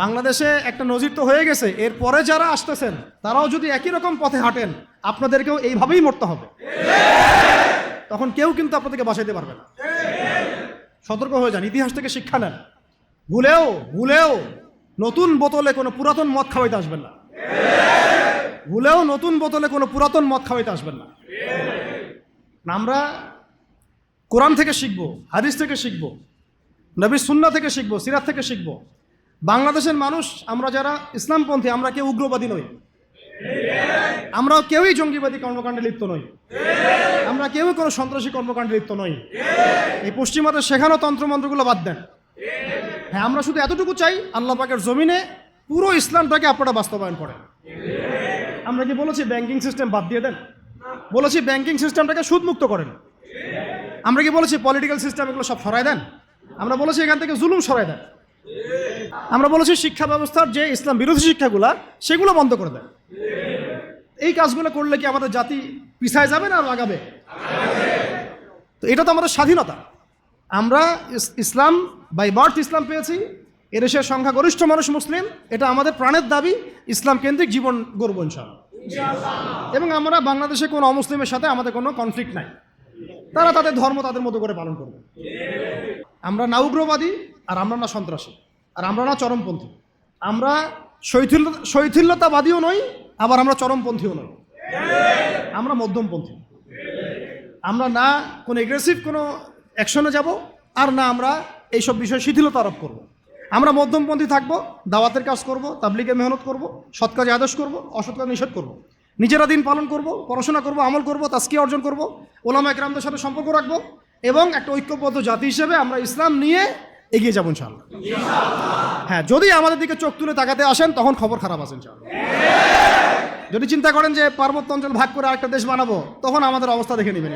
বাংলাদেশে একটা নজির তো হয়ে গেছে, এরপরে যারা আসতেছেন, তারাও যদি একই রকম পথে হাঁটেন, আপনাদেরকেও এইভাবেই মরতে হবে। তখন কেউ কিন্তু আপনাদেরকে বাঁচাইতে পারবে না। সতর্ক হয়ে যান, ইতিহাস থেকে শিক্ষা নেন। ভুলেও ভুলেও নতুন বোতলে কোনো পুরাতন মদ খাওয়াইতে আসবেন না। ভুলেও নতুন বোতলে কোনো পুরাতন মদ খাওয়াইতে আসবেন না। আমরা কোরআন থেকে শিখব, হাদিস থেকে শিখব নবী সুন্না থেকে শিখব, সিরাত থেকে শিখব। বাংলাদেশের মানুষ, আমরা যারা ইসলামপন্থী, আমরা কেউ উগ্রবাদী নই। আমরা কেউই জঙ্গিবাদী কর্মকাণ্ডে লিপ্ত নই। আমরা কেউই কোনো সন্ত্রাসী কর্মকাণ্ডে লিপ্ত নই। এই পশ্চিমাদের শেখানো তন্ত্রমন্ত্রগুলো বাদ দেন। হ্যাঁ আমরা শুধু এতটুকু চাই, আল্লাহ পাকের জমিনে পুরো ইসলামটাকে আপনারা বাস্তবায়ন করেন। আমরা কি বলেছি, ব্যাংকিং সিস্টেম বাদ দিয়ে দেন? বলেছি, ব্যাংকিং সিস্টেমটাকে সুদমুক্ত করেন। আমরা কি বলেছি, পলিটিক্যাল সিস্টেম এগুলো সব সরাই দেন? আমরা বলেছি, এখান থেকে জুলুম সরাই দেন। আমরা বলেছি শিক্ষা ব্যবস্থার যে ইসলাম বিরোধী শিক্ষাগুলা, সেগুলো বন্ধ করে দেয় এই কাজগুলো করলে কি আমাদের জাতি পিছায় যাবে না আগাবে? তো এটা তো আমাদের স্বাধীনতা। আমরা ইসলাম বাই বার্থ ইসলাম পেয়েছি, এদেশের সংখ্যাগরিষ্ঠ মানুষ মুসলিম, এটা আমাদের প্রাণের দাবি, ইসলাম কেন্দ্রিক জীবন গর্ব এবং আমরা বাংলাদেশে কোনো অমুসলিমের সাথে আমাদের কোনো কনফ্লিক্ট নাই। তারা তাদের ধর্ম তাদের মতো করে পালন করবে। আমরা না উগ্রবাদী আর আমরা না সন্ত্রাসী। আর আমরা না চরমপন্থী আমরা শৈথিল্য শৈথিল্যতাবাদীও নই, আবার আমরা চরমপন্থীও নই আমরা মধ্যমপন্থী আমরা না কোনো এগ্রেসিভ কোনো অ্যাকশনে যাব, আর না আমরা এইসব বিষয়ে শিথিলতা আরোপ করব। আমরা মধ্যমপন্থী থাকব, দাওয়াতের কাজ করব, তাবলিগে মেহনত করব, সৎ কাজে আদেশ করব, অসৎ কাজ নিষেধ করব। নিজেরা দিন পালন করব, পড়াশোনা করব, আমল করব তাস্কি অর্জন করব ওলামা একরামদের সাথে সম্পর্ক রাখব এবং একটা ঐক্যবদ্ধ জাতি হিসেবে আমরা ইসলাম নিয়ে এগিয়ে যাব ইনশাআল্লাহ। হ্যাঁ যদি আমাদের দিকে চোখ তুলে তাকাতে আসেন, তখন খবর খারাপ আছে যদি চিন্তা করেন যে পার্বত্য অঞ্চল ভাগ করে আরেকটা দেশ বানাবো, তখন আমাদের অবস্থা দেখে নেবেন।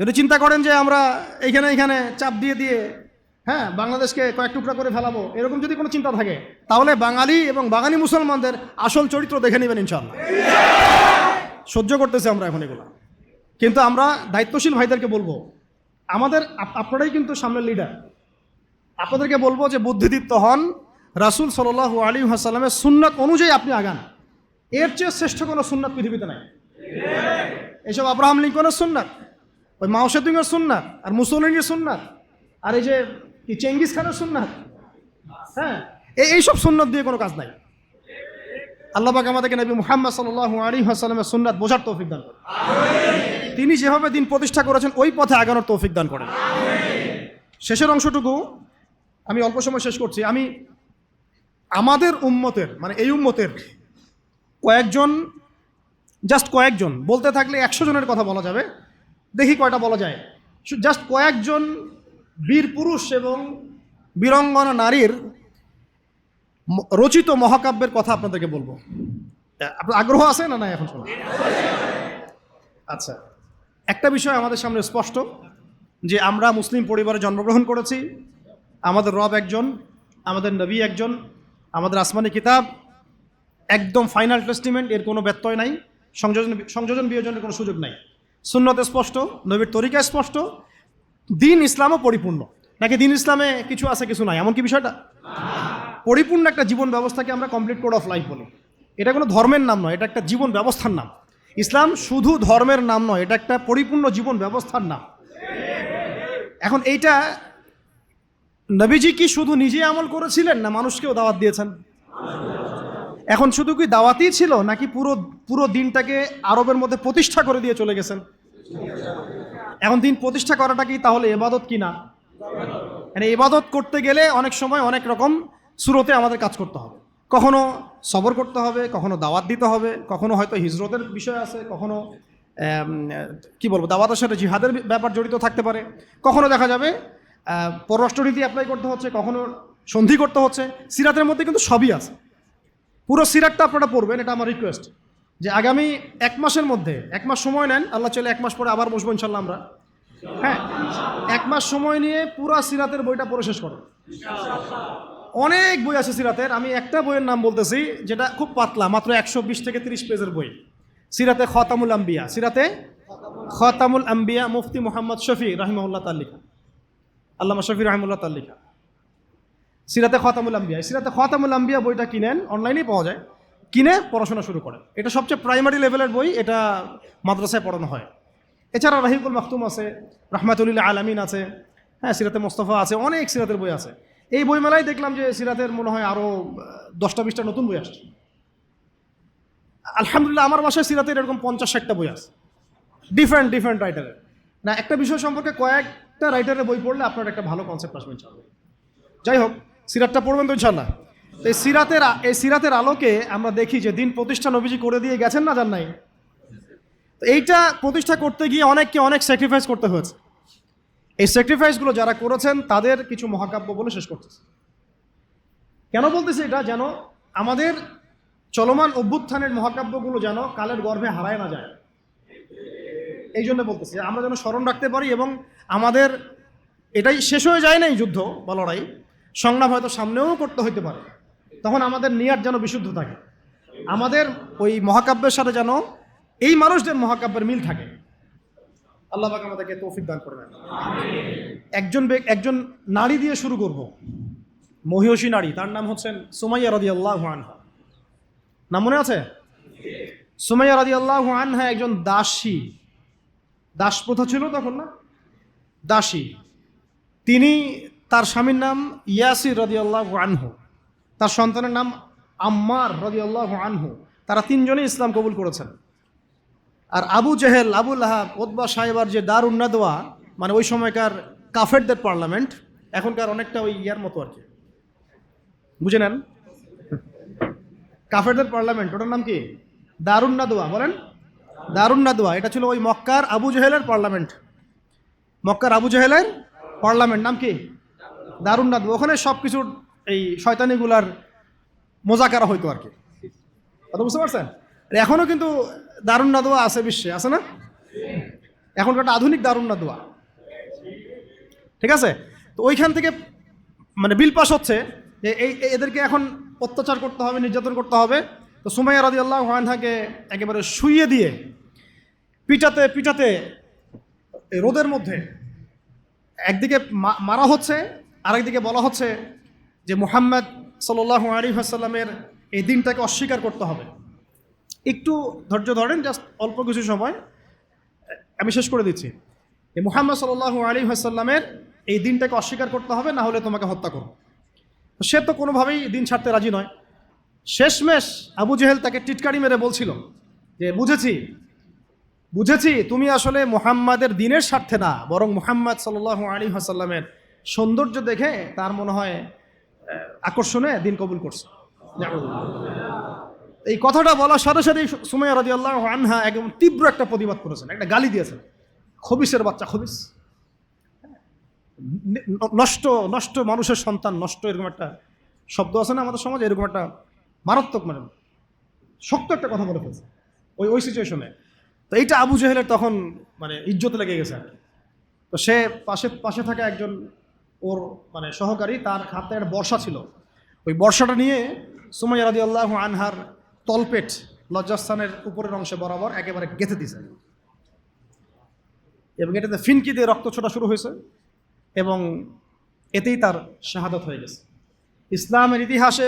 যদি চিন্তা করেন যে আমরা এইখানে এইখানে চাপ দিয়ে দিয়ে হ্যাঁ বাংলাদেশকে কয়েক টুকরা করে ফেলাবো, এরকম যদি কোনো চিন্তা থাকে, তাহলে বাঙালি এবং বাঙালি মুসলমানদের আসল চরিত্র দেখে নেবেন ইনশাল্লাহ সহ্য করতেছি আমরা এখন এগুলো। কিন্তু আমরা দায়িত্বশীল ভাইদেরকে বলব, আমাদের, আপ- আপনারাই কিন্তু সামনের লিডার আপনাদেরকে বলব যে বুদ্ধিদীপ্ত হন। রাসুল সাল্লাহ আলী হাসাল্লামের সুন্নাত অনুযায়ী আপনি আগান। এর চেয়ে শ্রেষ্ঠ কোনো সুন্নাত পৃথিবীতে নাই। এইসব আব্রাহাম লিঙ্কনের সুন্নাত, ওই মাও সেতুংয়ের সুন্নাত, আর মুসলিনের সুন্নাত, আর এই যে কি চেঙ্গিস খানের সুন্নাত? হ্যাঁ এই এইসব সুন্নাত দিয়ে কোনো কাজ নাই। আল্লাহ পাক আমাদেরকে নবী মুহাম্মদ সাল্লাল্লাহু আলাইহি ওয়াসাল্লামের সুন্নাত বোঝার তৌফিক দান করেন। তিনি যেভাবে দিন প্রতিষ্ঠা করেছেন, ওই পথে আগানোর তৌফিক দান করেন। শেষের অংশটুকু আমি অল্প সময় শেষ করছি। আমি আমাদের উম্মতের মানে এই উম্মতের কয়েকজন জাস্ট কয়েকজন, বলতে থাকলে একশো জনের কথা বলা যাবে। দেখি কয়টা বলা যায়। জাস্ট কয়েকজন বীর পুরুষ এবং বীরঙ্গনা নারীর রচিত মহাকাব্যের কথা আপনাদেরকে বলব। আপনার আগ্রহ আছে না না এখন শোনা? আচ্ছা একটা বিষয় আমাদের সামনে স্পষ্ট, যে আমরা মুসলিম পরিবারে জন্মগ্রহণ করেছি। আমাদের রব একজন, আমাদের নবী একজন, আমাদের আসমানি কিতাব, একদম ফাইনাল টেস্টিমেন্ট এর কোনো ব্যত্যয় নাই, সংযোজন সংযোজন বিয়োজনের কোনো সুযোগ নাই। সুন্নতে স্পষ্ট, নবীর তরিকা স্পষ্ট, দিন ইসলামও পরিপূর্ণ। নাকি দিন ইসলামে কিছু আছে, কিছু নাই? এমন কি বিষয়টা? পরিপূর্ণ একটা জীবন ব্যবস্থাকে আমরা কমপ্লিট কোড অফ লাইফ বলি। এটা কোনো ধর্মের নাম নয়, এটা একটা জীবন ব্যবস্থার নাম। ইসলাম শুধু ধর্মের নাম নয়, এটা একটা পরিপূর্ণ জীবন ব্যবস্থার নাম। এখন এইটা নবীজি কি শুধু নিজে আমল করেছিলেন না মানুষকেও দাওয়াত দিয়েছেন? এখন শুধু কি দাওয়াতই ছিল নাকি পুরো পুরো দিনটাকে আরবের মধ্যে প্রতিষ্ঠা করে দিয়ে চলে গেছেন? এখন দিন প্রতিষ্ঠা করাটা কি তাহলে এবাদত কি না? মানে এবাদত করতে গেলে অনেক সময় অনেক রকম সুরতে আমাদের কাজ করতে হবে। কখনো সবর করতে হবে, কখনো দাওয়াত দিতে হবে, কখনো হয়তো হিজরতের বিষয় আছে, কখনো কি বলব, দাওয়াতের সাথে জিহাদের ব্যাপার জড়িত থাকতে পারে। কখনো দেখা যাবে পররাষ্ট্রনীতি অ্যাপ্লাই করতে হচ্ছে, কখনো সন্ধি করতে হচ্ছে, সিরাতের মধ্যে কিন্তু সবই আছে। পুরো সিরাতটা আপনারা পড়বেন, এটা আমার রিকোয়েস্ট যে আগামী এক মাসের মধ্যে, এক মাস সময় নেন, আল্লাহ চলে এক মাস পরে আবার বসবো ইনশাল্লাহ আমরা। হ্যাঁ এক মাস সময় নিয়ে পুরো সিরাতের বইটা পড়ে শেষ করো। অনেক বই আছে সিরাতের, আমি একটা বইয়ের নাম বলতেছি, যেটা খুব পাতলা, মাত্র একশো বিশ থেকে তিরিশ পেজের বই। সিরাতে খতামুল আম্বিয়া, সিরাতে খতামুল আম্বিয়া মুফতি মোহাম্মদ শফি রাহিমাউল্লাহ তাল্লিকা আল্লামা শফি রাহিমুল্লাহ তাল্লিকা সিরাতে খতামুল আম্বিয়া। সিরাতে খতামুল আম্বিয়া বইটা কিনেন, অনলাইনেই পাওয়া যায়। কিনে পড়াশোনা শুরু করেন। এটা সবচেয়ে প্রাইমারি লেভেলের বই, এটা মাদ্রাসায় পড়ানো হয়। এছাড়া রাহিকুল মাহতুম আছে রহমাতুল্লাহ আলামিন আছে হ্যাঁ সিরাতে মোস্তফা আছে, অনেক সিরাতের বই আছে। এই বইমেলায় দেখলাম যে সিরাতের মনে হয় আরও দশটা বিশটা নতুন বই আসছে। আলহামদুলিল্লাহ, আমার বাসায় সিরাতের এরকম পঞ্চাশ ষাটটা বই আছে। ডিফারেন্ট ডিফারেন্ট রাইটারের না, একটা বিষয় সম্পর্কে কয়েকটা রাইটারের বই পড়লে আপনার একটা ভালো কনসেপ্ট আসবে ইনশাআল্লাহ। যাই হোক, সিরাতটা পড়বেন তো ইনশাল্লাহ তো এই সিরাতের এই সিরাতের আলোকে আমরা দেখি যে দিন প্রতিষ্ঠা নবীজি করে দিয়ে গেছেন না যান নাই? তো এইটা প্রতিষ্ঠা করতে গিয়ে অনেককে অনেক স্যাক্রিফাইস করতে হয়েছে। এই স্যাক্রিফাইসগুলো যারা করেছেন, তাদের কিছু মহাকাব্য বলে শেষ করতেছে। কেন বলতেছে এটা? যেন আমাদের চলমান অভ্যুত্থানের মহাকাব্যগুলো যেন কালের গর্ভে হারায় না যায়। এই জন্য বলতেছি, আমরা যেন স্মরণ রাখতে পারি এবং আমাদের এটাই শেষ হয়ে যায় না এই যুদ্ধ বা লড়াই, সংগ্রাম হয়তো সামনেও করতে হইতে পারে, তখন আমাদের নিয়ার যেন বিশুদ্ধ থাকে। আমাদের ওই মহাকাব্যের সাথে যেন এই মানুষদের মহাকাব্যের মিল থাকে। আল্লাহ পাক আমাদেরকে তৌফিক দান করবেন একজন একজন নারী দিয়ে শুরু করব। মহিষী নারী, তার নাম হচ্ছেন সুমাইয়া রদি আল্লাহ আনহা। নাম মনে আছে? সুমাইয়া রদি আল্লাহ আনহা একজন দাসী। দাস প্রথা ছিল তখন না? দাসী। তিনি তার স্বামীর নাম ইয়াসির রদিয়াল্লাহ আনহু। তার সন্তানের নাম আম্মার রদিয়াল্লাহ আনহু। তারা তিনজনেই ইসলাম কবুল করেছেন। আর আবু জেহেল আবুল আহাব ওদবা সাহেবার যে দার উন্নাদোয়া মানে ওই সময়কার কাফেরদের পার্লামেন্ট, এখনকার অনেকটা ওই ইয়ার মতো আর কি। বুঝে নেন? কাফেরদের পার্লামেন্ট, ওটার নাম কি? দারুন্নাদোয়া বলেন। দারুন্নাদোয়া এটা ছিল ওই মক্কার আবু জেহেলের পার্লামেন্ট। মক্কার আবু জেহেলের পার্লামেন্ট। নাম কি? দারুন্নাদ ওখানে সব কিছুর এই শয়তানিগুলার মোজাকারা হইতো আর কি। কথা বুঝতে পারছেন? এখনও কিন্তু দারুন্নাদোয়া আছে বিশ্বে। আছে না? এখনকার একটা আধুনিক দারুন্নাদোয়া ঠিক আছে? তো ওইখান থেকে মানে বিল পাস হচ্ছে। যে এই- এদেরকে এখন অত্যাচার করতে হবে, নির্যাতন করতে হবে। তো সুমাইয়া রাদি আল্লাহ হানহাকে একেবারে শুইয়ে দিয়ে পিটাতে পিটাতে রোদের মধ্যে একদিকে মারা হচ্ছে, আরেকদিকে বলা হচ্ছে যে মুহাম্মদ সাল্লাহ আলী আসাল্লামের এই দিনটাকে অস্বীকার করতে হবে। একটু ধৈর্য ধরেন, জাস্ট অল্প কিছু সময়, আমি শেষ করে দিচ্ছি। যে মুহাম্মদ সাল্লাহ আলী আসাল্লামের এই দিনটাকে অস্বীকার করতে হবে, না হলে তোমাকে হত্যা করো সে তো কোনোভাবেই দিন ছাড়তে রাজি নয়। শেষমেশ আবু জেহেল তাকে টিটকারি মেরে বলছিল যে, বুঝেছি বুঝেছি, তুমি আসলে মুহাম্মাদের দিনের স্বার্থে না, বরং মুহাম্মদ সাল আলী হাসাল্লামের সৌন্দর্য দেখে তার মনে হয় আকর্ষণে দিন কবুল করছে। এই কথাটা বলার সাথে সাথে সুমাইয়া রাজি আল্লাহ আনহা একদম তীব্র একটা প্রতিবাদ করেছেন, একটা গালি দিয়েছেন। খবিসের বাচ্চা খবিস। নষ্ট নষ্ট মানুষের সন্তান, নষ্ট এরকম একটা শব্দ আছে না আমাদের সমাজে? এরকম একটা মারাত্মক মানে শক্ত একটা কথা বলে ফেলছে ওই ওই সিচুয়েশনে তো এইটা আবু জেহেলের তখন মানে ইজ্জত লেগে গেছে আর তো সে পাশে পাশে থাকা একজন ওর মানে সহকারী, তার হাতে একটা বর্ষা ছিল। ওই বর্ষাটা নিয়ে সুমাইয়া রাদি আল্লাহ আনহার তলপেট লজ্জাস্থানের উপরের অংশে বরাবর একেবারে গেঁথে দিছে এবং এটাতে ফিনকি দিয়ে রক্ত ছোটা শুরু হয়েছে এবং এতেই তার শাহাদত হয়ে গেছে। ইসলামের ইতিহাসে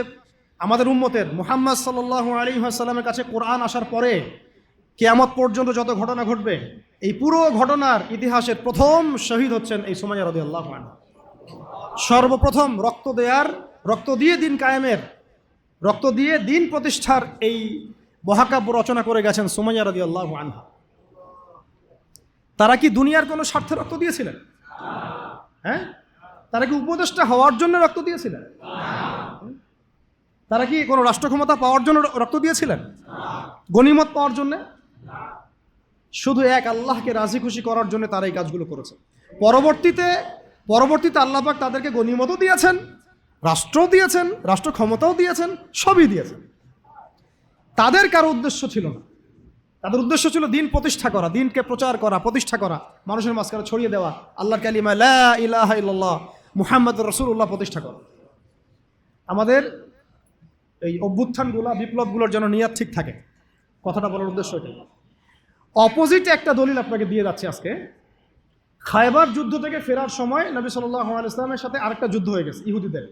আমাদের উম্মতের মুহাম্মদ সাল্লাহ আলী সাল্লামের কাছে কোরআন আসার পরে কেয়ামত পর্যন্ত যত ঘটনা ঘটবে, এই পুরো ঘটনার ইতিহাসের প্রথম শহীদ হচ্ছেন এই সময় রদি আল্লাহ সর্বপ্রথম রক্ত দেয়ার, রক্ত দিয়ে দিন কায়েমের, রক্ত দিয়ে দিন প্রতিষ্ঠার এই মহাকাব্য রচনা করে গেছেন সুমাইয়া রদি আল্লাহ আনহা। তারা কি দুনিয়ার কোনো স্বার্থে রক্ত দিয়েছিলেন? হ্যাঁ? তারা কি উপদেষ্টা হওয়ার জন্য রক্ত দিয়েছিলেন? তারা কি কোনো রাষ্ট্র ক্ষমতা পাওয়ার জন্য রক্ত দিয়েছিলেন? গনিমত পাওয়ার জন্য? শুধু এক আল্লাহকে রাজি খুশি করার জন্য তারা এই কাজগুলো করেছে। পরবর্তীতে পরবর্তীতে আল্লাহ পাক তাদেরকে গনিমতও দিয়েছেন, রাষ্ট্রও দিয়েছেন রাষ্ট্র ক্ষমতাও দিয়েছেন, সবই দিয়েছেন। তাদের কারও উদ্দেশ্য ছিল না। তাদের উদ্দেশ্য ছিল দিন প্রতিষ্ঠা করা, দিনকে প্রচার করা, প্রতিষ্ঠা করা, মানুষের মাঝখানে ছড়িয়ে দেওয়া, আল্লাহর কালিমা ইলাহ মুহাম্মদ রসুল্লাহ প্রতিষ্ঠা করা। আমাদের এই অভ্যুত্থানগুলো, বিপ্লবগুলোর যেন নিয়াত ঠিক থাকে। কথাটা বলার উদ্দেশ্য এটাই। অপোজিট একটা দলিল আপনাকে দিয়ে যাচ্ছে আজকে। খায়বার যুদ্ধ থেকে ফেরার সময় নবী সাল্লাহ ইসলামের সাথে আরেকটা যুদ্ধ হয়ে গেছে, ইহুদিদের।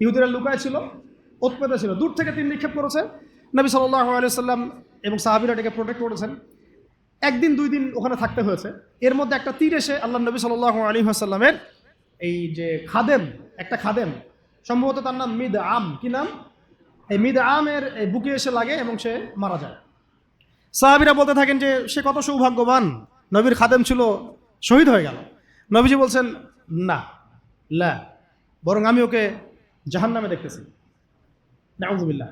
ইহুদিরা লুকায় ছিল, উৎপেতে ছিল, দূর থেকে তিন নিক্ষেপ করেছে। নবী সাল্লাহ আলিয়াল্লাম এবং সাহাবিরা এটাকে প্রোটেক্ট করেছেন। একদিন, দুই দিন ওখানে থাকতে হয়েছে। এর মধ্যে একটা তীর এসে আল্লাহ নবী সাল্লাহ আলী আসাল্লামের এই যে খাদেম, একটা খাদেম, সম্ভবত তার নাম মিদ আম কি নাম? এই মিদ আমের বুকে এসে লাগে এবং সে মারা যায়। সাহাবিরা বলতে থাকেন যে, সে কত সৌভাগ্যবান। নবীর খাদেম ছিল, শহীদ হয়ে গেল। নবীজি বলছেন, না, লা, বরং আমি ওকে জাহান নামে দেখতেছি। নাউজুবিল্লাহ।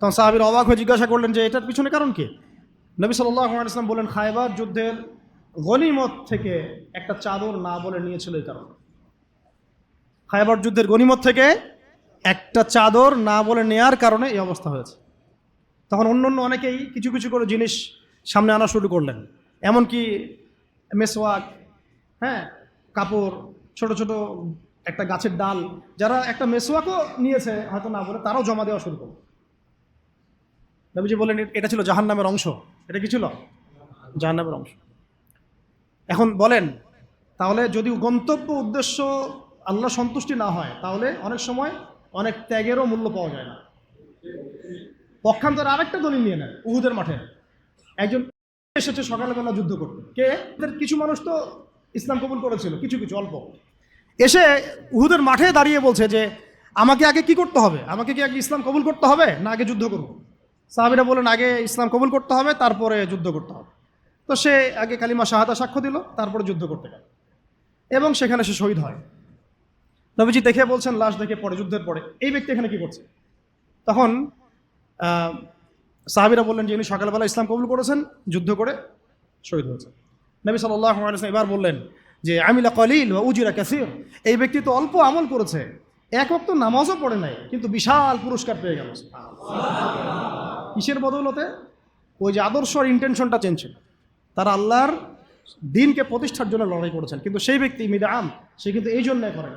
তখন সাহাবির অবাক হয়ে জিজ্ঞাসা করলেন যে, এটার পিছনে কারণ কি? নবী সাল্লাম বলেন, খায়বার যুদ্ধের গনিমত থেকে একটা চাদর না বলে নিয়েছিল এই কারণে। খায়বার যুদ্ধের গনিমত থেকে একটা চাদর না বলে নেয়ার কারণে এই অবস্থা হয়েছে। তখন অন্য অন্য অনেকেই কিছু কিছু করে জিনিস সামনে আনা শুরু করলেন। এমনকি মেসওয়াক হ্যাঁ কাপড়, ছোট ছোট একটা গাছের ডাল, যারা একটা মেসওয়াকও নিয়েছে হয়তো না বলে তারাও জমা দেওয়া শুরু করল। নবীজি বললেন এটা ছিল জাহান নামের অংশ। এটা কি ছিল? জাহান নামের অংশ। এখন বলেন, তাহলে যদি গন্তব্য উদ্দেশ্য আল্লাহ সন্তুষ্টি না হয়, তাহলে অনেক সময় অনেক ত্যাগেরও মূল্য পাওয়া যায় না। পক্ষান্তরে আরেকটা দলিল নিয়ে নেন, উহুদের মাঠে। একজন এসেছে সকালবেলা যুদ্ধ করতে। কে? কিছু মানুষ তো ইসলাম কবুল করেছিল, কিছু কিছু, অল্প। এসে উহুদের মাঠে দাঁড়িয়ে বলছে যে, আমাকে আগে কি করতে হবে? আমাকে কি আগে ইসলাম কবুল করতে হবে? না, আগে যুদ্ধ করব। সাহাবিরা বলেন আগে ইসলাম কবুল করতে হবে, তারপরে যুদ্ধ করতে হবে। তো সে আগে কালিমা শাহাদা সাক্ষ্য দিল, তারপরে যুদ্ধ করতে গেল। এবং সেখানে সে শহীদ হয়। নবীজি দেখে বলছেন, লাশ দেখে পরে, যুদ্ধের পরে। এই ব্যক্তি এখানে কি করছে? তখন সাহাবিরা বললেন যে, ইনি সকালবেলা ইসলাম কবুল করেছেন, যুদ্ধ করে শহীদ হয়েছে নবী সাল্লাহ এবার বললেন যে, আমিলা কলিল বা উজিরা কাসির। এই ব্যক্তি তো অল্প আমল করেছে, এক অক্ত নামাজও পড়ে নাই, কিন্তু বিশাল পুরস্কার পেয়ে গেল। কিসের বদৌলতে? ওই যে আদর্শ আর ইন্টেনশনটা চেঞ্জ ছিল। তারা আল্লাহর দিনকে প্রতিষ্ঠার জন্য লড়াই করেছেন, কিন্তু সেই ব্যক্তি মিদাম সে কিন্তু এই জন্য করেন।